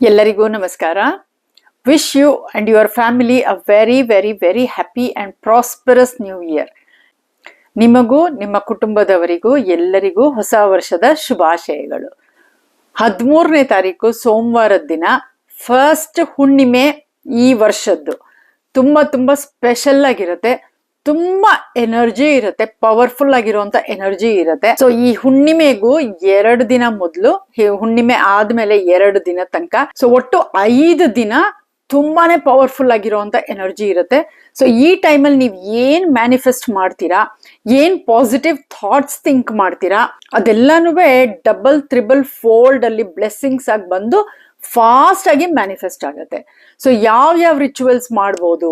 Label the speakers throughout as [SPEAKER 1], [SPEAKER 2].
[SPEAKER 1] ಎಲ್ಲರಿಗೂ ನಮಸ್ಕಾರ. Wish you and your family a very very very happy and prosperous new year ನಿಮಗೂ, ನಿಮ್ಮ ಕುಟುಂಬದವರಿಗೂ, ಎಲ್ಲರಿಗೂ ಹೊಸ ವರ್ಷದ ಶುಭಾಶಯಗಳು. ಹದಿಮೂರನೇ ತಾರೀಕು ಸೋಮವಾರದ ದಿನ ಫಸ್ಟ್ ಹುಣ್ಣಿಮೆ ಈ ವರ್ಷದ್ದು. ತುಂಬ ತುಂಬ ಸ್ಪೆಷಲ್ ಆಗಿರುತ್ತೆ. ತುಂಬಾ ಎನರ್ಜಿ ಇರುತ್ತೆ ಪವರ್ಫುಲ್ ಆಗಿರುವಂತ ಎನರ್ಜಿ ಇರುತ್ತೆ. ಸೊ ಈ ಹುಣ್ಣಿಮೆಗೂ ಎರಡು ದಿನ ಮೊದಲು ಹುಣ್ಣಿಮೆ ಆದ್ಮೇಲೆ ಎರಡು ದಿನ ತನಕ ಸೊ ಒಟ್ಟು ಐದು ದಿನ ತುಂಬಾನೇ ಪವರ್ಫುಲ್ ಆಗಿರುವಂತ ಎನರ್ಜಿ ಇರುತ್ತೆ. ಸೊ ಈ ಟೈಮಲ್ಲಿ ನೀವು ಏನ್ ಮ್ಯಾನಿಫೆಸ್ಟ್ ಮಾಡ್ತೀರಾ, ಏನ್ ಪಾಸಿಟಿವ್ ಥಾಟ್ಸ್ ಥಿಂಕ್ ಮಾಡ್ತೀರಾ ಅದೆಲ್ಲಾನು ಡಬಲ್ ತ್ರಿಬಲ್ ಫೋಲ್ಡ್ ಅಲ್ಲಿ ಬ್ಲೆಸ್ಸಿಂಗ್ಸ್ ಆಗಿ ಬಂದು ಫಾಸ್ಟ್ ಆಗಿ ಮ್ಯಾನಿಫೆಸ್ಟ್ ಆಗುತ್ತೆ. ಸೊ ಯಾವ ಯಾವ ರಿಚುವಲ್ಸ್ ಮಾಡ್ಬೋದು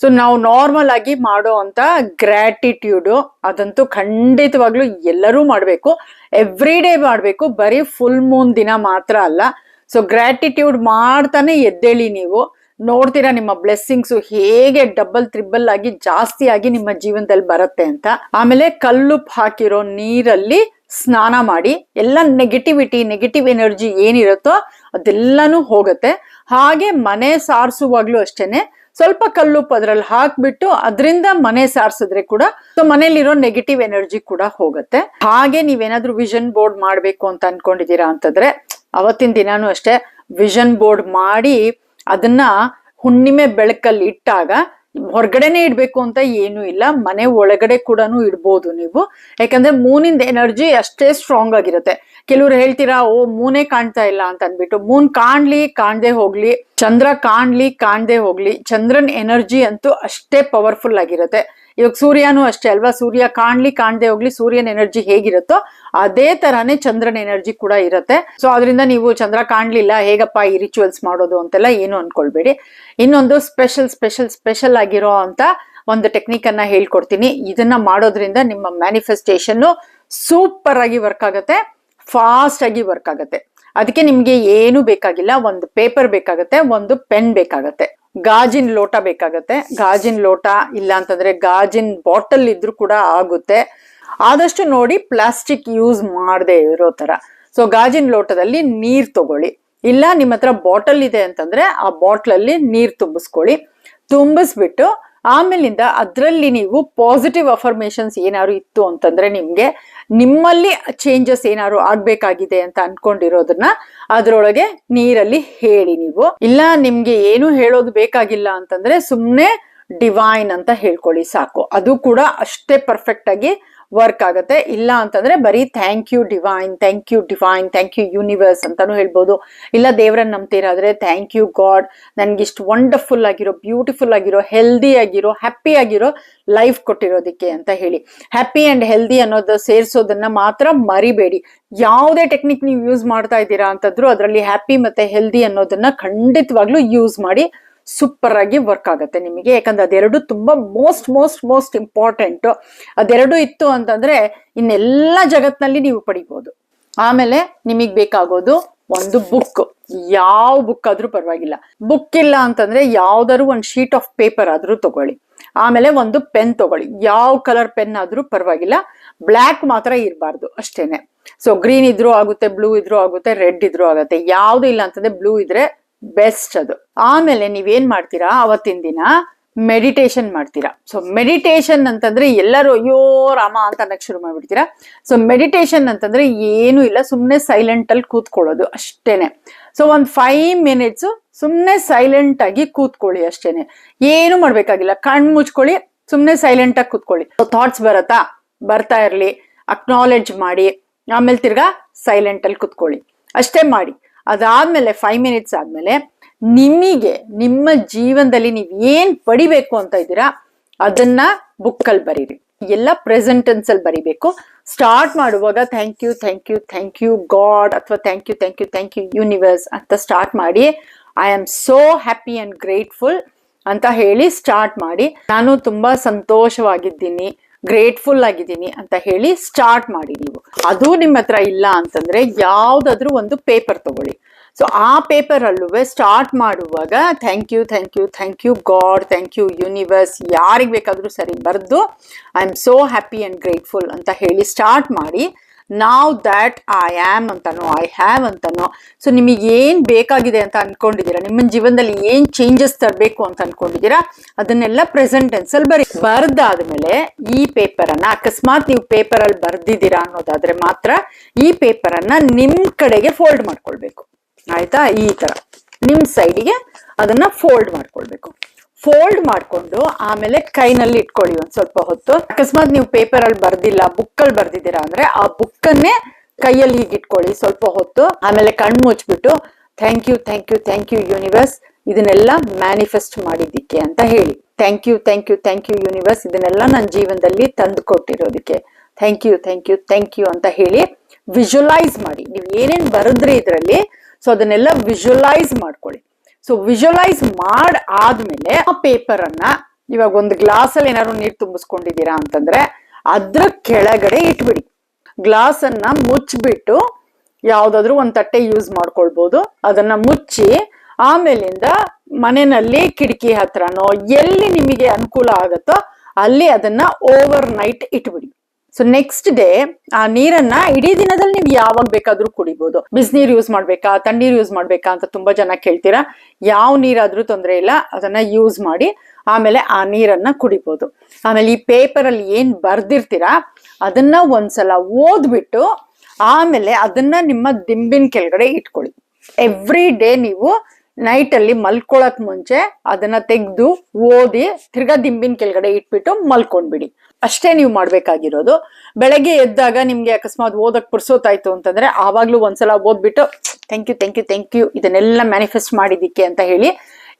[SPEAKER 1] ಸೊ ನಾವು ನಾರ್ಮಲ್ ಆಗಿ ಮಾಡೋ ಅಂತ ಗ್ರ್ಯಾಟಿಟ್ಯೂಡು ಅದಂತೂ ಖಂಡಿತವಾಗ್ಲೂ ಎಲ್ಲರೂ ಮಾಡಬೇಕು. ಎವ್ರಿ ಡೇ ಮಾಡಬೇಕು. ಬರೀ ಫುಲ್ ಮೂನ್ ದಿನ ಮಾತ್ರ ಅಲ್ಲ. ಸೊ ಗ್ರ್ಯಾಟಿಟ್ಯೂಡ್ ಮಾಡ್ತಾನೆ ಎದ್ದೇಳಿ ನೀವು. ನೋಡ್ತೀರಾ ನಿಮ್ಮ ಬ್ಲೆಸ್ಸಿಂಗ್ಸು ಹೇಗೆ ಡಬಲ್ ತ್ರಿಬಲ್ ಆಗಿ ಜಾಸ್ತಿ ಆಗಿ ನಿಮ್ಮ ಜೀವನದಲ್ಲಿ ಬರುತ್ತೆ ಅಂತ. ಆಮೇಲೆ ಕಲ್ಲುಪ್ ಹಾಕಿರೋ ನೀರಲ್ಲಿ ಸ್ನಾನ ಮಾಡಿ. ಎಲ್ಲ ನೆಗೆಟಿವಿಟಿ ನೆಗೆಟಿವ್ ಎನರ್ಜಿ ಏನಿರುತ್ತೋ ಅದೆಲ್ಲನೂ ಹೋಗುತ್ತೆ. ಹಾಗೆ ಮನೆ ಸಾರಿಸುವಾಗ್ಲೂ ಅಷ್ಟೇನೆ. ಸ್ವಲ್ಪ ಕಲ್ಲುಪ್ಪು ಅದ್ರಲ್ಲಿ ಹಾಕ್ಬಿಟ್ಟು ಅದರಿಂದ ಮನೆ ಸಾರಿಸಿದ್ರೆ ಕೂಡ ಸೊ ಮನೇಲಿರೋ ನೆಗೆಟಿವ್ ಎನರ್ಜಿ ಕೂಡ ಹೋಗುತ್ತೆ. ಹಾಗೆ ನೀವೇನಾದ್ರೂ ವಿಷನ್ ಬೋರ್ಡ್ ಮಾಡ್ಬೇಕು ಅಂತ ಅನ್ಕೊಂಡಿದೀರಾ ಅಂತಂದ್ರೆ ಅವತ್ತಿನ ದಿನಾನು ಅಷ್ಟೇ ವಿಷನ್ ಬೋರ್ಡ್ ಮಾಡಿ ಅದನ್ನ ಹುಣ್ಣಿಮೆ ಬೆಳಕಲ್ಲಿ ಇಟ್ಟಾಗ ಹೊರಗಡೆನೆ ಇಡ್ಬೇಕು ಅಂತ ಏನೂ ಇಲ್ಲ. ಮನೆ ಒಳಗಡೆ ಕೂಡ ಇಡ್ಬೋದು ನೀವು. ಯಾಕಂದ್ರೆ ಮೂನಿಂದ ಎನರ್ಜಿ ಅಷ್ಟೇ ಸ್ಟ್ರಾಂಗ್ ಆಗಿರುತ್ತೆ. ಕೆಲವ್ರು ಹೇಳ್ತೀರಾ, ಓ, ಮೂನೇ ಕಾಣ್ತಾ ಇಲ್ಲ ಅಂತ ಅಂದ್ಬಿಟ್ಟು. ಮೂನ್ ಕಾಣ್ಲಿ, ಕಾಣ್ದೆ ಹೋಗ್ಲಿ. ಚಂದ್ರ ಕಾಣ್ಲಿ, ಕಾಣ್ದೆ ಹೋಗ್ಲಿ. ಚಂದ್ರನ್ ಎನರ್ಜಿ ಅಂತೂ ಅಷ್ಟೇ ಪವರ್ಫುಲ್ ಆಗಿರುತ್ತೆ. ಇವಾಗ ಸೂರ್ಯನೂ ಅಷ್ಟೇ ಅಲ್ವಾ? ಸೂರ್ಯ ಕಾಣ್ಲಿ ಕಾಣ್ದೆ ಹೋಗ್ಲಿ ಸೂರ್ಯನ ಎನರ್ಜಿ ಹೇಗಿರುತ್ತೋ ಅದೇ ತರಾನೇ ಚಂದ್ರನ ಎನರ್ಜಿ ಕೂಡ ಇರುತ್ತೆ. ಸೊ ಅದರಿಂದ ನೀವು ಚಂದ್ರ ಕಾಣ್ಲಿಲ್ಲ, ಹೇಗಪ್ಪ ಈ ರಿಚುವಲ್ಸ್ ಮಾಡೋದು ಅಂತೆಲ್ಲ ಏನು ಅನ್ಕೊಳ್ಬೇಡಿ. ಇನ್ನೊಂದು ಸ್ಪೆಷಲ್ ಸ್ಪೆಷಲ್ ಸ್ಪೆಷಲ್ ಆಗಿರೋ ಅಂತ ಒಂದು ಟೆಕ್ನಿಕ್ ಅನ್ನ ಹೇಳ್ಕೊಡ್ತೀನಿ. ಇದನ್ನ ಮಾಡೋದ್ರಿಂದ ನಿಮ್ಮ ಮ್ಯಾನಿಫೆಸ್ಟೇಷನ್ ಸೂಪರ್ ಆಗಿ ವರ್ಕ್ ಆಗುತ್ತೆ ಫಾಸ್ಟ್ ಆಗಿ ವರ್ಕ್ ಆಗುತ್ತೆ. ಅದಕ್ಕೆ ನಿಮ್ಗೆ ಏನು ಬೇಕಾಗಿಲ್ಲ, ಒಂದು ಪೇಪರ್ ಬೇಕಾಗತ್ತೆ, ಒಂದು ಪೆನ್ ಬೇಕಾಗತ್ತೆ. ಗಾಜಿನ ಲೋಟ ಬೇಕಾಗತ್ತೆ. ಗಾಜಿನ ಲೋಟ ಇಲ್ಲ ಅಂತಂದ್ರೆ ಗಾಜಿನ ಬಾಟಲ್ ಇದ್ರೂ ಕೂಡ ಆಗುತ್ತೆ. ಆದಷ್ಟು ನೋಡಿ ಪ್ಲಾಸ್ಟಿಕ್ ಯೂಸ್ ಮಾಡದೆ ಇರೋ ತರ ಸೊ ಗಾಜಿನ ಲೋಟದಲ್ಲಿ ನೀರ್ ತಗೊಳ್ಳಿ. ಇಲ್ಲ ನಿಮ್ಮ ಹತ್ರ ಬಾಟಲ್ ಇದೆ ಅಂತಂದ್ರೆ ಆ ಬಾಟ್ಲಲ್ಲಿ ನೀರ್ ತುಂಬಿಸ್ಕೊಳ್ಳಿ. ತುಂಬಿಸ್ಬಿಟ್ಟು ಆಮೇಲಿಂದ ಅದರಲ್ಲಿ ನೀವು ಪಾಸಿಟಿವ್ ಅಫರ್ಮೇಶನ್ಸ್ ಏನಾದ್ರು ಇತ್ತು ಅಂತಂದ್ರೆ ನಿಮ್ಗೆ ನಿಮ್ಮಲ್ಲಿ ಚೇಂಜಸ್ ಏನಾದ್ರು ಆಗ್ಬೇಕಾಗಿದೆ ಅಂತ ಅನ್ಕೊಂಡಿರೋದನ್ನ ಅದ್ರೊಳಗೆ ನೀರಲ್ಲಿ ಹೇಳಿ ನೀವು. ಇಲ್ಲ, ನಿಮ್ಗೆ ಏನು ಹೇಳೋದು ಬೇಕಾಗಿಲ್ಲ ಅಂತಂದ್ರೆ ಸುಮ್ನೆ ಡಿವೈನ್ ಅಂತ ಹೇಳ್ಕೊಳ್ಳಿ ಸಾಕು. ಅದು ಕೂಡ ಅಷ್ಟೇ ಪರ್ಫೆಕ್ಟ್ ಆಗಿ ವರ್ಕ್ ಆಗುತ್ತೆ. ಇಲ್ಲ ಅಂತಂದ್ರೆ ಬರೀ thank you divine thank you divine thank you universe ಅಂತಾನು ಹೇಳ್ಬೋದು. ಇಲ್ಲ ದೇವರನ್ನ ನಂಬ್ತೀರಾದ್ರೆ ಥ್ಯಾಂಕ್ ಯು ಗಾಡ್ ನನ್ಗಿಷ್ಟು ವಂಡರ್ಫುಲ್ ಆಗಿರೋ ಬ್ಯೂಟಿಫುಲ್ ಆಗಿರೋ ಹೆಲ್ದಿ ಆಗಿರೋ ಹ್ಯಾಪಿ ಆಗಿರೋ ಲೈಫ್ ಕೊಟ್ಟಿರೋದಕ್ಕೆ ಅಂತ ಹೇಳಿ. ಹ್ಯಾಪಿ ಅಂಡ್ ಹೆಲ್ದಿ ಅನ್ನೋದು ಸೇರಿಸೋದನ್ನ ಮಾತ್ರ ಮರಿಬೇಡಿ. ಯಾವುದೇ ಟೆಕ್ನಿಕ್ ನೀವು ಯೂಸ್ ಮಾಡ್ತಾ ಇದ್ದೀರಾ ಅಂತಂದ್ರು ಅದರಲ್ಲಿ ಹ್ಯಾಪಿ ಮತ್ತೆ ಹೆಲ್ದಿ ಅನ್ನೋದನ್ನ ಖಂಡಿತವಾಗ್ಲೂ ಯೂಸ್ ಮಾಡಿ ಸೂಪರ್ ಆಗಿ ವರ್ಕ್ ಆಗುತ್ತೆ ನಿಮಗೆ. ಯಾಕಂದ್ರೆ ಅದೆರಡು ತುಂಬಾ ಮೋಸ್ಟ್ ಮೋಸ್ಟ್ ಮೋಸ್ಟ್ ಇಂಪಾರ್ಟೆಂಟ್ ಅದೆರಡು ಇತ್ತು ಅಂತಂದ್ರೆ ಇನ್ನೆಲ್ಲ ಜಗತ್ನಲ್ಲಿ ನೀವು ಪಡಿಬಹುದು ಆಮೇಲೆ ನಿಮಗೆ ಬೇಕಾಗೋದು ಒಂದು ಬುಕ್ ಯಾವ ಬುಕ್ ಆದ್ರೂ ಪರವಾಗಿಲ್ಲ. ಬುಕ್ ಇಲ್ಲ ಅಂತಂದ್ರೆ ಯಾವ್ದಾದ್ರು ಒಂದು ಶೀಟ್ ಆಫ್ ಪೇಪರ್ ಆದ್ರೂ ತಗೊಳ್ಳಿ. ಆಮೇಲೆ ಒಂದು ಪೆನ್ ತಗೊಳ್ಳಿ. ಯಾವ ಕಲರ್ ಪೆನ್ ಆದ್ರೂ ಪರವಾಗಿಲ್ಲ. ಬ್ಲ್ಯಾಕ್ ಮಾತ್ರ ಇರಬಾರ್ದು ಅಷ್ಟೇನೆ. ಸೊ ಗ್ರೀನ್ ಇದ್ರೂ ಆಗುತ್ತೆ ಬ್ಲೂ ಇದ್ರೂ ಆಗುತ್ತೆ ರೆಡ್ ಇದ್ರೂ ಆಗುತ್ತೆ. ಯಾವ್ದು ಇಲ್ಲ ಅಂತಂದ್ರೆ ಬ್ಲೂ ಇದ್ರೆ ಬೆಸ್ಟ್ ಅದು. ಆಮೇಲೆ ನೀವೇನ್ ಮಾಡ್ತೀರಾ? ಅವತ್ತಿನ ದಿನ ಮೆಡಿಟೇಷನ್ ಮಾಡ್ತೀರಾ. ಸೊ ಮೆಡಿಟೇಷನ್ ಅಂತಂದ್ರೆ ಎಲ್ಲರೂ ಅಯ್ಯೋ ರಾಮ ಅಂತ ಅನ್ನಕ್ಕೆ ಶುರು ಮಾಡ್ಬಿಡ್ತೀರಾ. ಸೊ ಮೆಡಿಟೇಷನ್ ಅಂತಂದ್ರೆ ಏನು ಇಲ್ಲ ಸುಮ್ಮನೆ ಸೈಲೆಂಟ್ ಅಲ್ಲಿ ಕೂತ್ಕೊಳ್ಳೋದು ಅಷ್ಟೇನೆ. ಸೊ ಒಂದ್ ಫೈವ್ ಮಿನಿಟ್ಸ್ ಸುಮ್ಮನೆ ಸೈಲೆಂಟ್ ಆಗಿ ಕೂತ್ಕೊಳ್ಳಿ ಅಷ್ಟೇನೆ. ಏನು ಮಾಡ್ಬೇಕಾಗಿಲ್ಲ, ಕಣ್ ಮುಚ್ಕೊಳ್ಳಿ ಸುಮ್ಮನೆ ಸೈಲೆಂಟ್ ಆಗಿ ಕೂತ್ಕೊಳ್ಳಿ. ಥಾಟ್ಸ್ ಬರತ್ತಾ? ಬರ್ತಾ ಇರ್ಲಿ. ಅಕ್ನಾಲೆಡ್ಜ್ ಮಾಡಿ. ಆಮೇಲೆ ತಿರ್ಗಾ ಸೈಲೆಂಟ್ ಅಲ್ಲಿ ಕೂತ್ಕೊಳ್ಳಿ. ಅಷ್ಟೇ ಮಾಡಿ. ಅದಾದ್ಮೇಲೆ ಫೈವ್ ಮಿನಿಟ್ಸ್ ಆದ್ಮೇಲೆ ನಿಮಗೆ, ನಿಮ್ಮ ಜೀವನದಲ್ಲಿ ನೀವು ಏನ್ ಪಡಿಬೇಕು ಅಂತ ಇದ್ದೀರಾ, ಅದನ್ನ ಬುಕ್ಕಲ್ಲಿ ಬರೀರಿ. ಎಲ್ಲ ಪ್ರೆಸೆಂಟ್ ಅಲ್ಲಿ ಬರಿಬೇಕು. ಸ್ಟಾರ್ಟ್ ಮಾಡುವಾಗ thank you thank you thank you God ಅಥವಾ thank you thank you thank you universe ಅಂತ ಸ್ಟಾರ್ಟ್ ಮಾಡಿ I am so happy and grateful ಅಂತ ಹೇಳಿ ಸ್ಟಾರ್ಟ್ ಮಾಡಿ. ನಾನು ತುಂಬಾ ಸಂತೋಷವಾಗಿದ್ದೀನಿ. ಗ್ರೇಟ್ಫುಲ್ ಆಗಿದ್ದೀನಿ ಅಂತ ಹೇಳಿ ಸ್ಟಾರ್ಟ್ ಮಾಡಿ ನೀವು. ಅದು ನಿಮ್ಮ ಹತ್ರ ಇಲ್ಲ ಅಂತಂದ್ರೆ ಯಾವ್ದಾದ್ರು ಒಂದು ಪೇಪರ್ ತಗೊಳ್ಳಿ. ಸೊ ಆ ಪೇಪರ್ ಅಲ್ಲೂ ಸ್ಟಾರ್ಟ್ ಮಾಡುವಾಗ thank you thank you thank you God thank you universe ಯಾರಿಗೆ ಬೇಕಾದರೂ ಸರಿ ಬರೆದು I am so happy and grateful ಅಂತ ಹೇಳಿ ಸ್ಟಾರ್ಟ್ ಮಾಡಿ. ನಾವ್ ದ್ಯಾಟ್ ಐ ಆಮ್ ಅಂತನೋ ಐ ಹ್ಯಾವ್ ಅಂತನೋ ಸೊ ನಿಮಗೆ ಏನ್ ಬೇಕಾಗಿದೆ ಅಂತ ಅನ್ಕೊಂಡಿದ್ದೀರಾ? ನಿಮ್ಮ ಜೀವನದಲ್ಲಿ ಏನ್ ಚೇಂಜಸ್ ತರಬೇಕು ಅಂತ ಅನ್ಕೊಂಡಿದ್ದೀರಾ? ಅದನ್ನೆಲ್ಲ ಪ್ರೆಸೆಂಟ್ ಟೆನ್ಸ್ ಅಲ್ಲಿ ಬರೀ ಬರ್ದಾದ್ಮೇಲೆ ಈ ಪೇಪರ್ ಅನ್ನ ಅಕಸ್ಮಾತ್ ನೀವು ಪೇಪರಲ್ಲಿ ಬರ್ದಿದ್ದೀರಾ ಅನ್ನೋದಾದ್ರೆ ಮಾತ್ರ ಈ ಪೇಪರ್ ಅನ್ನ ನಿಮ್ ಕಡೆಗೆ ಫೋಲ್ಡ್ ಮಾಡ್ಕೊಳ್ಬೇಕು. ಆಯ್ತಾ? ಈ ತರ. ನಿಮ್ ಸೈಡಿಗೆ ಅದನ್ನ ಫೋಲ್ಡ್ ಮಾಡ್ಕೊಳ್ಬೇಕು. ಫೋಲ್ಡ್ ಮಾಡ್ಕೊಂಡು ಆಮೇಲೆ ಕೈನಲ್ಲಿ ಇಟ್ಕೊಳ್ಳಿ ಒಂದ್ ಸ್ವಲ್ಪ ಹೊತ್ತು. ಅಕಸ್ಮಾತ್ ನೀವು ಪೇಪರ್ ಅಲ್ಲಿ ಬರ್ದಿಲ್ಲ ಬುಕ್ ಅಲ್ಲಿ ಬರ್ದಿದ್ದೀರಾ ಅಂದ್ರೆ ಆ ಬುಕ್ ಅನ್ನೇ ಕೈಯಲ್ಲಿ ಹೀಗೆ ಇಟ್ಕೊಳ್ಳಿ ಸ್ವಲ್ಪ ಹೊತ್ತು. ಆಮೇಲೆ ಕಣ್ಣು ಮುಚ್ಬಿಟ್ಟು thank you thank you thank you universe ಇದನ್ನೆಲ್ಲ ಮ್ಯಾನಿಫೆಸ್ಟ್ ಮಾಡಿದ್ದಕ್ಕೆ ಅಂತ ಹೇಳಿ. Thank you thank you thank you universe ಇದನ್ನೆಲ್ಲ ನನ್ನ ಜೀವನದಲ್ಲಿ ತಂದು ಕೊಟ್ಟಿರೋದಕ್ಕೆ. Thank you thank you thank you ಅಂತ ಹೇಳಿ ವಿಜುವಲೈಸ್ ಮಾಡಿ. ನೀವು ಏನೇನ್ ಬರೆದ್ರಿ ಇದರಲ್ಲಿ, ಸೊ ಅದನ್ನೆಲ್ಲ ವಿಜುವಲೈಸ್ ಮಾಡ್ಕೊಳ್ಳಿ. ಸೊ ವಿಜುವಲೈಸ್ ಮಾಡ್ ಆದ್ಮೇಲೆ ಆ ಪೇಪರ್ ಅನ್ನ ಇವಾಗ ಒಂದು ಗ್ಲಾಸ್ ಅಲ್ಲಿ ಏನಾದ್ರು ನೀರು ತುಂಬಿಸ್ಕೊಂಡಿದ್ದೀರಾ ಅಂತಂದ್ರೆ ಅದ್ರ ಕೆಳಗಡೆ ಇಟ್ಬಿಡಿ. ಗ್ಲಾಸ್ ಅನ್ನ ಮುಚ್ಚಿಬಿಟ್ಟು ಯಾವ್ದಾದ್ರು ಒಂದ್ ತಟ್ಟೆ ಯೂಸ್ ಮಾಡ್ಕೊಳ್ಬಹುದು ಅದನ್ನ ಮುಚ್ಚಿ ಆಮೇಲಿಂದ ಮನೆಯಲ್ಲಿ ಕಿಟಕಿ ಹತ್ರನೋ ಎಲ್ಲಿ ನಿಮಗೆ ಅನುಕೂಲ ಆಗುತ್ತೋ ಅಲ್ಲಿ ಅದನ್ನ ಓವರ್ ನೈಟ್ ಇಟ್ಬಿಡಿ. ಸೊ ನೆಕ್ಸ್ಟ್ ಡೇ ಆ ನೀರನ್ನ ಇಡೀ ದಿನದಲ್ಲಿ ನೀವು ಯಾವಾಗ ಬೇಕಾದ್ರೂ ಕುಡಿಬಹುದು ಬಿಸಿನೀರು ಯೂಸ್ ಮಾಡ್ಬೇಕಾ, ತಣ್ಣೀರು ಯೂಸ್ ಮಾಡ್ಬೇಕಾ ಅಂತ ತುಂಬಾ ಜನ ಕೇಳ್ತೀರಾ. ಯಾವ ನೀರಾದ್ರೂ ತೊಂದರೆ ಇಲ್ಲ, ಅದನ್ನ ಯೂಸ್ ಮಾಡಿ ಆಮೇಲೆ ಆ ನೀರನ್ನ ಕುಡಿಬಹುದು ಆಮೇಲೆ ಈ ಪೇಪರ್ ಅಲ್ಲಿ ಏನ್ ಬರ್ದಿರ್ತೀರಾ, ಅದನ್ನ ಒಂದ್ಸಲ ಓದ್ಬಿಟ್ಟು ಆಮೇಲೆ ಅದನ್ನ ನಿಮ್ಮ ದಿಂಬಿನ ಕೆಳಗಡೆ ಇಟ್ಕೊಳ್ಳಿ. ಎವ್ರಿ ಡೇ ನೀವು ನೈಟ್ ಅಲ್ಲಿ ಮಲ್ಕೊಳಕ್ ಮುಂಚೆ ಅದನ್ನ ತೆಗೆದು ಓದಿ ತಿರ್ಗಾ ದಿಂಬಿನ ಕೆಳಗಡೆ ಇಟ್ಬಿಟ್ಟು ಮಲ್ಕೊಂಡ್ಬಿಡಿ. ಅಷ್ಟೇ ನೀವು ಮಾಡ್ಬೇಕಾಗಿರೋದು. ಬೆಳಗ್ಗೆ ಎದ್ದಾಗ ನಿಮ್ಗೆ ಅಕಸ್ಮಾತ್ ಓದಕ್ ಪುರ್ಸೋತಾಯ್ತು ಅಂತಂದ್ರೆ ಆವಾಗ್ಲೂ ಒಂದ್ಸಲ ಓದ್ಬಿಟ್ಟು, thank you thank you thank you, ಇದನ್ನೆಲ್ಲ ಮ್ಯಾನಿಫೆಸ್ಟ್ ಮಾಡಿದಿಕ್ಕೆ ಅಂತ ಹೇಳಿ.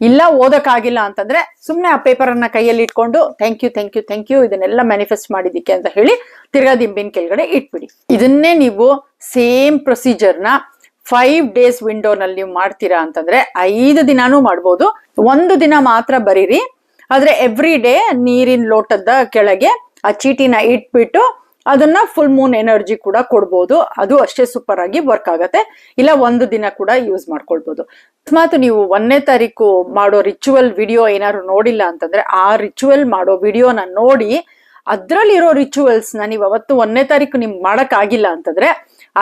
[SPEAKER 1] ಇಲ್ಲ ಓದಕ್ಕಾಗಿಲ್ಲ ಅಂತಂದ್ರೆ ಸುಮ್ನೆ ಆ ಪೇಪರ್ ಅನ್ನ ಕೈಯಲ್ಲಿ ಇಟ್ಕೊಂಡು, thank you thank you thank you, ಇದನ್ನೆಲ್ಲ ಮ್ಯಾನಿಫೆಸ್ಟ್ ಮಾಡಿದಿಕ್ಕೆ ಅಂತ ಹೇಳಿ ತಿರ್ಗಾ ದಿಂಬಿನ ಕೆಳಗಡೆ ಇಟ್ಬಿಡಿ. ಇದನ್ನೇ ನೀವು ಸೇಮ್ ಪ್ರೊಸೀಜರ್ನ ಫೈವ್ ಡೇಸ್ ವಿಂಡೋನಲ್ಲಿ ನೀವು ಮಾಡ್ತೀರಾ ಅಂತಂದ್ರೆ ಐದು ದಿನಾನೂ ಮಾಡ್ಬೋದು. ಒಂದು ದಿನ ಮಾತ್ರ ಬರೀರಿ. ಆದ್ರೆ ಎವ್ರಿ ಡೇ ನೀರಿನ ಲೋಟದ ಕೆಳಗೆ ಆ ಚೀಟಿನ ಇಟ್ಬಿಟ್ಟು ಅದನ್ನ ಫುಲ್ ಮೂನ್ ಎನರ್ಜಿ ಕೂಡ ಕೊಡ್ಬೋದು. ಅದು ಅಷ್ಟೇ ಸೂಪರ್ ಆಗಿ ವರ್ಕ್ ಆಗತ್ತೆ. ಇಲ್ಲ, ಒಂದು ದಿನ ಕೂಡ ಯೂಸ್ ಮಾಡ್ಕೊಳ್ಬೋದು. ಅಕಸ್ಮಾತ್ ನೀವು ಒಂದನೇ ತಾರೀಕು ಮಾಡೋ ರಿಚುವಲ್ ವಿಡಿಯೋ ಏನಾದ್ರು ನೋಡಿಲ್ಲ ಅಂತಂದ್ರೆ, ಆ ರಿಚುವಲ್ ಮಾಡೋ ವಿಡಿಯೋನ ನೋಡಿ ಅದ್ರಲ್ಲಿರೋ ರಿಚುವಲ್ಸ್ನ ನೀವು ಅವತ್ತು ಒಂದನೇ ತಾರೀಕು ನಿಮ್ಗೆ ಮಾಡಕ್ ಆಗಿಲ್ಲ ಅಂತಂದ್ರೆ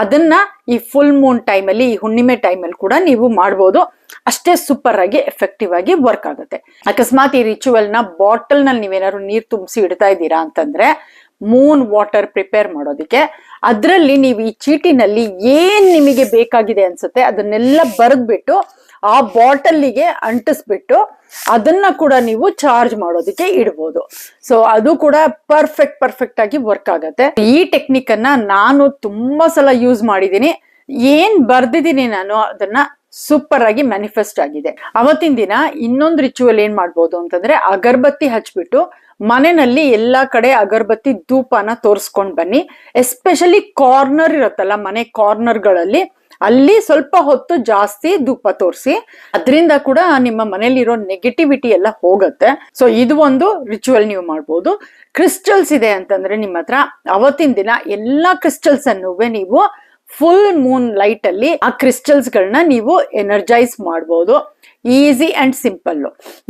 [SPEAKER 1] ಅದನ್ನ ಈ ಫುಲ್ ಮೂನ್ ಟೈಮಲ್ಲಿ ಈ ಹುಣ್ಣಿಮೆ ಟೈಮಲ್ಲಿ ಕೂಡ ನೀವು ಮಾಡ್ಬೋದು. ಅಷ್ಟೇ ಸೂಪರ್ ಆಗಿ ಎಫೆಕ್ಟಿವ್ ಆಗಿ ವರ್ಕ್ ಆಗುತ್ತೆ. ಅಕಸ್ಮಾತ್ ಈ ರಿಚುವಲ್ನ ಬಾಟಲ್ ನೀವೇನಾದ್ರು ನೀರು ತುಂಬಿಸಿ ಇಡ್ತಾ ಇದ್ದೀರಾ ಅಂತಂದ್ರೆ ಮೂನ್ ವಾಟರ್ ಪ್ರಿಪೇರ್ ಮಾಡೋದಕ್ಕೆ, ಅದರಲ್ಲಿ ನೀವು ಈ ಚೀಟಿನಲ್ಲಿ ಏನ್ ನಿಮಗೆ ಬೇಕಾಗಿದೆ ಅನ್ಸುತ್ತೆ, ಅದನ್ನೆಲ್ಲ ಬರೆದ್ಬಿಟ್ಟು ಆ ಬಾಟಲ್ಲಿಗೆ ಅಂಟಿಸ್ಬಿಟ್ಟು ಅದನ್ನ ಕೂಡ ನೀವು ಚಾರ್ಜ್ ಮಾಡೋದಕ್ಕೆ ಇಡ್ಬೋದು. ಸೊ ಅದು ಕೂಡ ಪರ್ಫೆಕ್ಟ್ ಪರ್ಫೆಕ್ಟ್ ಆಗಿ ವರ್ಕ್ ಆಗತ್ತೆ. ಈ ಟೆಕ್ನಿಕ್ ಅನ್ನ ನಾನು ತುಂಬಾ ಸಲ ಯೂಸ್ ಮಾಡಿದೀನಿ ಏನ್ ಬರ್ದಿದ್ದೀನಿ ನಾನು ಅದನ್ನ ಸೂಪರ್ ಆಗಿ ಮ್ಯಾನಿಫೆಸ್ಟ್ ಆಗಿದೆ. ಅವತ್ತಿನ ದಿನ ಇನ್ನೊಂದು ರಿಚುವಲ್ ಏನ್ ಮಾಡ್ಬೋದು ಅಂತಂದ್ರೆ ಅಗರ್ಬತ್ತಿ ಹಚ್ಬಿಟ್ಟು ಮನೆಯಲ್ಲಿ ಎಲ್ಲಾ ಕಡೆ ಅಗರ್ಬತ್ತಿ ಧೂಪನ ತೋರಿಸ್ಕೊಂಡ್ ಬನ್ನಿ. ಎಸ್ಪೆಷಲಿ ಕಾರ್ನರ್ ಇರುತ್ತಲ್ಲ ಮನೆ ಕಾರ್ನರ್ಗಳಲ್ಲಿ ಅಲ್ಲಿ ಸ್ವಲ್ಪ ಹೊತ್ತು ಜಾಸ್ತಿ ಧೂಪ ತೋರಿಸಿ, ಅದರಿಂದ ಕೂಡ ನಿಮ್ಮ ಮನೇಲಿರೋ ನೆಗೆಟಿವಿಟಿ ಎಲ್ಲ ಹೋಗುತ್ತೆ. ಸೊ ಇದು ಒಂದು ರಿಚುವಲ್ ನೀವು ಮಾಡ್ಬೋದು. ಕ್ರಿಸ್ಟಲ್ಸ್ ಇದೆ ಅಂತಂದ್ರೆ ನಿಮ್ಮ ಹತ್ರ ಅವತ್ತಿನ ದಿನ ಎಲ್ಲಾ ಕ್ರಿಸ್ಟಲ್ಸ್ ಅನ್ನು ನೀವು ಫುಲ್ ಮೂನ್ ಲೈಟ್ ಅಲ್ಲಿ ಆ ಕ್ರಿಸ್ಟಲ್ಸ್ ಗಳನ್ನ ನೀವು ಎನರ್ಜೈಸ್ ಮಾಡ್ಬೋದು. ಈಸಿ ಅಂಡ್ ಸಿಂಪಲ್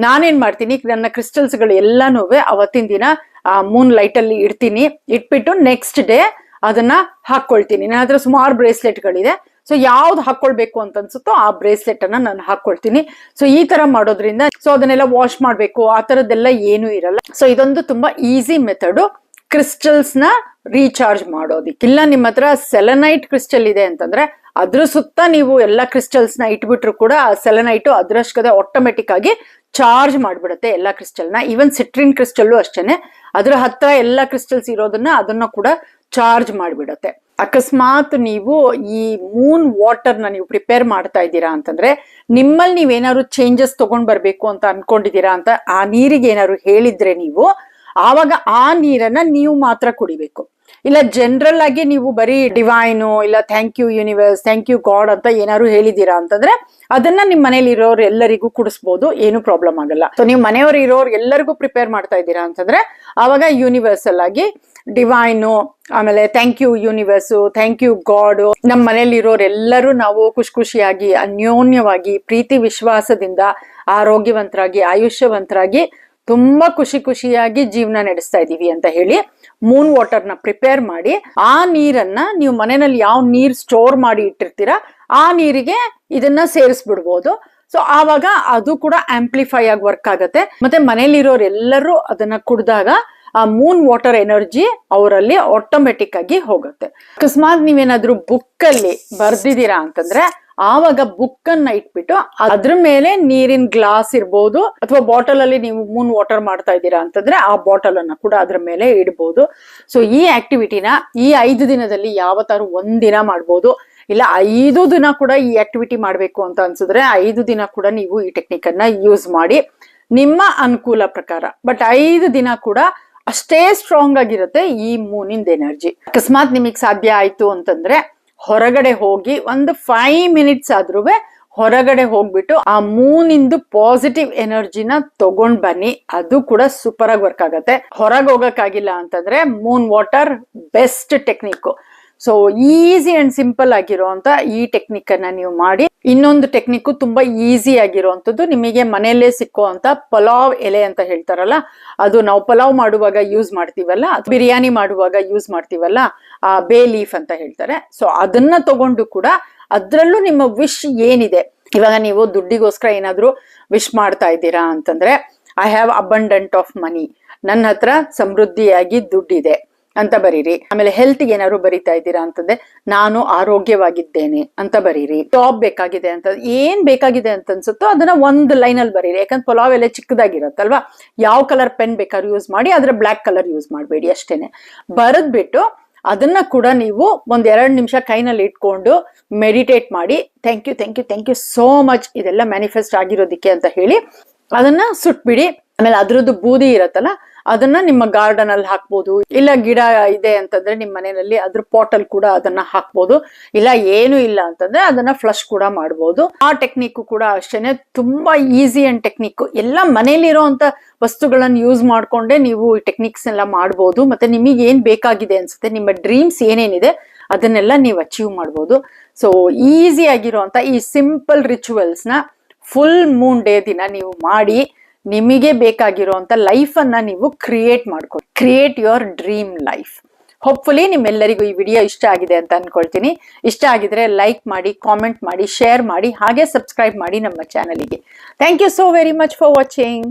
[SPEAKER 1] ನಾನೇನ್ ಮಾಡ್ತೀನಿ? ನನ್ನ ಕ್ರಿಸ್ಟಲ್ಸ್ಗಳು ಎಲ್ಲಾನು ಅವತ್ತಿನ ದಿನ ಆ ಮೂನ್ ಲೈಟ್ ಅಲ್ಲಿ ಇಡ್ತೀನಿ. ಇಟ್ಬಿಟ್ಟು ನೆಕ್ಸ್ಟ್ ಡೇ ಅದನ್ನ ಹಾಕೊಳ್ತೀನಿ. ನನ್ನ ಹತ್ರ ಸುಮಾರು ಬ್ರೇಸ್ಲೆಟ್ಗಳಿದೆ ಸೊ ಯಾವ್ದು ಹಾಕೊಳ್ಬೇಕು ಅಂತ ಅನ್ಸುತ್ತೋ ಆ ಬ್ರೇಸ್ಲೆಟ್ ಅನ್ನ ನಾನು ಹಾಕೊಳ್ತೀನಿ. ಸೊ ಈ ತರ ಮಾಡೋದ್ರಿಂದ ಸೊ ಅದನ್ನೆಲ್ಲ ವಾಶ್ ಮಾಡ್ಬೇಕು, ಆ ತರದ್ದೆಲ್ಲ ಏನು ಇರಲ್ಲ. ಸೊ ಇದೊಂದು ತುಂಬಾ ಈಸಿ ಮೆಥಡ್ ಕ್ರಿಸ್ಟಲ್ಸ್ನ ರೀಚಾರ್ಜ್ ಮಾಡೋದಿಕ್ಕೆ ಇಲ್ಲ ನಿಮ್ಮ ಹತ್ರ ಸೆಲೆನೈಟ್ ಕ್ರಿಸ್ಟಲ್ ಇದೆ ಅಂತಂದ್ರೆ, ಅದ್ರ ಸುತ್ತ ನೀವು ಎಲ್ಲ ಕ್ರಿಸ್ಟಲ್ಸ್ನ ಇಟ್ಬಿಟ್ರು ಕೂಡ ಆ ಸೆಲೆನೈಟು ಅದ್ರಷ್ಟೇ ಆಟೋಮೆಟಿಕ್ ಆಗಿ ಚಾರ್ಜ್ ಮಾಡ್ಬಿಡುತ್ತೆ ಎಲ್ಲ ಕ್ರಿಸ್ಟಲ್ನ. ಈವನ್ ಸಿಟ್ರಿನ್ ಕ್ರಿಸ್ಟಲ್ಲು ಅಷ್ಟೇನೆ. ಅದ್ರ ಹತ್ರ ಎಲ್ಲ ಕ್ರಿಸ್ಟಲ್ಸ್ ಇರೋದನ್ನ ಅದನ್ನ ಕೂಡ ಚಾರ್ಜ್ ಮಾಡಿಬಿಡತ್ತೆ. ಅಕಸ್ಮಾತ್ ನೀವು ಈ ಮೂನ್ ವಾಟರ್ನ ನೀವು ಪ್ರಿಪೇರ್ ಮಾಡ್ತಾ ಇದ್ದೀರಾ ಅಂತಂದ್ರೆ, ನಿಮ್ಮಲ್ಲಿ ನೀವೇನಾದ್ರು ಚೇಂಜಸ್ ತಗೊಂಡ್ ಬರಬೇಕು ಅಂತ ಅನ್ಕೊಂಡಿದ್ದೀರಾ ಅಂತ ಆ ನೀರಿಗೆ ಏನಾದ್ರು ಹೇಳಿದ್ರೆ ನೀವು, ಆವಾಗ ಆ ನೀರನ್ನ ನೀವು ಮಾತ್ರ ಕುಡಿಬೇಕು. ಇಲ್ಲ ಜನರಲ್ ಆಗಿ ನೀವು ಬರೀ ಡಿವೈನು ಇಲ್ಲ thank you universe thank you God ಅಂತ ಏನಾದ್ರು ಹೇಳಿದೀರಾ ಅಂತಂದ್ರೆ, ಅದನ್ನ ನಿಮ್ ಮನೇಲಿ ಇರೋರು ಎಲ್ಲರಿಗೂ ಕುಡಿಸ್ಬೋದು, ಏನು ಪ್ರಾಬ್ಲಮ್ ಆಗಲ್ಲ. ಸೊ ನೀವು ಮನೆಯವರು ಇರೋರು ಎಲ್ಲರಿಗೂ ಪ್ರಿಪೇರ್ ಮಾಡ್ತಾ ಇದ್ದೀರಾ ಅಂತಂದ್ರೆ, ಆವಾಗ ಯೂನಿವರ್ಸಲ್ ಆಗಿ ಡಿವೈನು ಆಮೇಲೆ thank you universe thank you God ನಮ್ಮ ಮನೇಲಿರೋರೆಲ್ಲರೂ ನಾವು ಖುಷಿ ಖುಷಿಯಾಗಿ ಅನ್ಯೋನ್ಯವಾಗಿ, ಪ್ರೀತಿ ವಿಶ್ವಾಸದಿಂದ ಆರೋಗ್ಯವಂತರಾಗಿ, ಆಯುಷ್ಯವಂತರಾಗಿ ತುಂಬಾ ಖುಷಿ ಖುಷಿಯಾಗಿ ಜೀವನ ನಡೆಸ್ತಾ ಇದ್ದೀವಿ ಅಂತ ಹೇಳಿ ಮೂನ್ ವಾಟರ್ನ ಪ್ರಿಪೇರ್ ಮಾಡಿ ಆ ನೀರನ್ನ ನೀವು ಮನೆಯಲ್ಲಿ ಯಾವ ನೀರ್ ಸ್ಟೋರ್ ಮಾಡಿ ಇಟ್ಟಿರ್ತೀರಾ ಆ ನೀರಿಗೆ ಇದನ್ನ ಸೇರಿಸ್ಬಿಡ್ಬೋದು. ಸೊ ಆವಾಗ ಅದು ಕೂಡ ಆಂಪ್ಲಿಫೈ ಆಗಿ ವರ್ಕ್ ಆಗುತ್ತೆ. ಮತ್ತೆ ಮನೇಲಿರೋರೆಲ್ಲರೂ ಅದನ್ನ ಕುಡಿದಾಗ ಆ ಮೂನ್ ವಾಟರ್ ಎನರ್ಜಿ ಅವರಲ್ಲಿ ಆಟೋಮೆಟಿಕ್ ಆಗಿ ಹೋಗುತ್ತೆ. ಅಕಸ್ಮಾತ್ ನೀವೇನಾದ್ರೂ ಬುಕ್ ಅಲ್ಲಿ ಬರ್ದಿದ್ದೀರಾ ಅಂತಂದ್ರೆ ಆವಾಗ ಬುಕ್ ಅನ್ನ ಇಟ್ಬಿಟ್ಟು ಅದ್ರ ಮೇಲೆ ನೀರಿನ ಗ್ಲಾಸ್ ಇರ್ಬೋದು ಅಥವಾ ಬಾಟಲ್ ಅಲ್ಲಿ ನೀವು ಮೂನ್ ವಾಟರ್ ಮಾಡ್ತಾ ಇದ್ದೀರಾ ಅಂತಂದ್ರೆ ಆ ಬಾಟಲ್ ಅನ್ನ ಕೂಡ ಅದ್ರ ಮೇಲೆ ಇಡ್ಬೋದು. ಸೊ ಈ ಆಕ್ಟಿವಿಟಿನ ಈ ಐದು ದಿನದಲ್ಲಿ ಯಾವತ್ತಾರು ಒಂದಿನ ಮಾಡ್ಬೋದು. ಇಲ್ಲ, ಐದು ದಿನ ಕೂಡ ಈ ಆಕ್ಟಿವಿಟಿ ಮಾಡಬೇಕು ಅಂತ ಅನ್ಸಿದ್ರೆ ಐದು ದಿನ ಕೂಡ ನೀವು ಈ ಟೆಕ್ನಿಕ್ ಅನ್ನ ಯೂಸ್ ಮಾಡಿ. ನಿಮ್ಮ ಅನುಕೂಲ ಪ್ರಕಾರ. ಬಟ್ ಐದು ದಿನ ಕೂಡ ಅಷ್ಟೇ ಸ್ಟ್ರಾಂಗ್ ಆಗಿರುತ್ತೆ ಈ ಮೂನಿಂದ ಎನರ್ಜಿ ಅಕಸ್ಮಾತ್ ನಿಮಗೆ ಸಾಧ್ಯ ಆಯ್ತು ಅಂತಂದ್ರೆ ಹೊರಗಡೆ ಹೋಗಿ ಒಂದು ಫೈವ್ ಮಿನಿಟ್ಸ್ ಆದ್ರೂ ಹೊರಗಡೆ ಹೋಗ್ಬಿಟ್ಟು ಆ ಮೂನಿಂದು ಪಾಸಿಟಿವ್ ಎನರ್ಜಿನ ತಗೊಂಡ್ ಬನ್ನಿ. ಅದು ಕೂಡ ಸೂಪರ್ ಆಗಿ ವರ್ಕ್ ಆಗತ್ತೆ. ಹೊರಗೆ ಹೋಗಕ್ಕಾಗಿಲ್ಲ ಅಂತಂದ್ರೆ moon water best technique so easy and simple ಆಗಿರುವಂತ ಈ ಟೆಕ್ನಿಕ್ ಅನ್ನ ನೀವು ಮಾಡಿ. ಇನ್ನೊಂದು ಟೆಕ್ನಿಕ್ ತುಂಬಾ ಈಸಿ ಆಗಿರುವಂತದ್ದು ನಿಮಗೆ ಮನೆಯಲ್ಲೇ ಸಿಕ್ಕುವಂತ ಪಲಾವ್ ಎಲೆ ಅಂತ ಹೇಳ್ತಾರಲ್ಲ, ಅದು ನಾವು ಪಲಾವ್ ಮಾಡುವಾಗ ಯೂಸ್ ಮಾಡ್ತೀವಲ್ಲ ಬಿರಿಯಾನಿ ಮಾಡುವಾಗ ಯೂಸ್ ಮಾಡ್ತೀವಲ್ಲ, ಆ ಬೇ ಲೀಫ್ ಅಂತ ಹೇಳ್ತಾರೆ. ಸೊ ಅದನ್ನ ತಗೊಂಡು ಕೂಡ ಅದ್ರಲ್ಲೂ ನಿಮ್ಮ ವಿಶ್ ಏನಿದೆ? ಇವಾಗ ನೀವು ದುಡ್ಡಿಗೋಸ್ಕರ ಏನಾದ್ರೂ ವಿಶ್ ಮಾಡ್ತಾ ಇದ್ದೀರಾ ಅಂತಂದ್ರೆ I have abundant of money ನನ್ನ ಹತ್ರ ಸಮೃದ್ಧಿಯಾಗಿ ದುಡ್ಡಿದೆ. ಅಂತ ಬರೀರಿ. ಆಮೇಲೆ ಹೆಲ್ತ್ ಏನಾದ್ರು ಬರಿತಾ ಇದ್ದೀರಾ ಅಂತಂದ್ರೆ, ನಾನು ಆರೋಗ್ಯವಾಗಿದ್ದೇನೆ ಅಂತ ಬರೀರಿ. ಟಾಪ್ ಬೇಕಾಗಿದೆ ಅಂತ, ಏನ್ ಬೇಕಾಗಿದೆ ಅಂತ ಅನ್ಸುತ್ತೋ ಅದನ್ನ ಒಂದು ಲೈನ್ ಅಲ್ಲಿ ಬರೀರಿ. ಯಾಕಂದ್ರೆ ಪಲಾವ್ ಎಲ್ಲ ಚಿಕ್ಕದಾಗಿರತ್ತಲ್ವಾ? ಯಾವ ಕಲರ್ ಪೆನ್ ಬೇಕಾದ್ರೂ ಯೂಸ್ ಮಾಡಿ ಅದ್ರ ಬ್ಲ್ಯಾಕ್ ಕಲರ್ ಯೂಸ್ ಮಾಡಬೇಡಿ ಅಷ್ಟೇನೆ. ಬರೆದ್ಬಿಟ್ಟು ಅದನ್ನ ಕೂಡ ನೀವು ಒಂದ್ ಎರಡು ನಿಮಿಷ ಕೈನಲ್ಲಿ ಇಟ್ಕೊಂಡು ಮೆಡಿಟೇಟ್ ಮಾಡಿ thank you thank you thank you so much ಇದೆಲ್ಲ ಮ್ಯಾನಿಫೆಸ್ಟ್ ಆಗಿರೋದಕ್ಕೆ ಅಂತ ಹೇಳಿ, ಅದನ್ನ ಸುಟ್ಬಿಡಿ. ಆಮೇಲೆ ಅದ್ರದ್ದು ಬೂದಿ ಇರತ್ತಲ್ಲ ಅದನ್ನ ನಿಮ್ಮ ಗಾರ್ಡನ್ ಅಲ್ಲಿ ಹಾಕ್ಬೋದು. ಇಲ್ಲ ಗಿಡ ಇದೆ ಅಂತಂದ್ರೆ ನಿಮ್ಮ ಮನೆಯಲ್ಲಿ ಅದ್ರ ಪಾಟಲ್ ಕೂಡ ಅದನ್ನ ಹಾಕ್ಬೋದು. ಇಲ್ಲ ಏನು ಇಲ್ಲ ಅಂತಂದ್ರೆ ಅದನ್ನ ಫ್ಲಶ್ ಕೂಡ ಮಾಡ್ಬೋದು. ಆ ಟೆಕ್ನಿಕ್ ಕೂಡ ಅಷ್ಟೇನೆ, ತುಂಬಾ ಈಸಿ ಅಂಡ್ ಟೆಕ್ನಿಕ್ ಎಲ್ಲ ಮನೇಲಿರುವಂತ ವಸ್ತುಗಳನ್ನ ಯೂಸ್ ಮಾಡ್ಕೊಂಡೇ ನೀವು ಈ ಟೆಕ್ನಿಕ್ಸ್ ಎಲ್ಲ ಮಾಡ್ಬೋದು. ಮತ್ತೆ ನಿಮಗೆ ಏನ್ ಬೇಕಾಗಿದೆ ಅನ್ಸುತ್ತೆ, ನಿಮ್ಮ ಡ್ರೀಮ್ಸ್ ಏನೇನಿದೆ, ಅದನ್ನೆಲ್ಲ ನೀವು ಅಚೀವ್ ಮಾಡ್ಬೋದು. ಸೊ ಈಸಿ ಆಗಿರುವಂತ ಈ ಸಿಂಪಲ್ ರಿಚುವಲ್ಸ್ನ ಫುಲ್ ಮೂನ್ ಡೇ ದಿನ ನೀವು ಮಾಡಿ ನಿಮಗೆ ಲೈಫ್ ಅನ್ನ ನೀವು ಕ್ರಿಯೇಟ್ ಮಾಡ್ಕೊಳ್ಳಿ create your dream life hopefully ನಿಮ್ಮೆಲ್ಲರಿಗೂ ಈ ವಿಡಿಯೋ ಇಷ್ಟ ಆಗಿದೆ ಅಂತ ಅನ್ಕೊಳ್ತೀನಿ. ಇಷ್ಟ ಆಗಿದ್ರೆ ಲೈಕ್ ಮಾಡಿ ಕಾಮೆಂಟ್ ಮಾಡಿ ಶೇರ್ ಮಾಡಿ, ಹಾಗೆ ಸಬ್ಸ್ಕ್ರೈಬ್ ಮಾಡಿ ನಮ್ಮ ಚಾನಲಿಗೆ thank you so very much for watching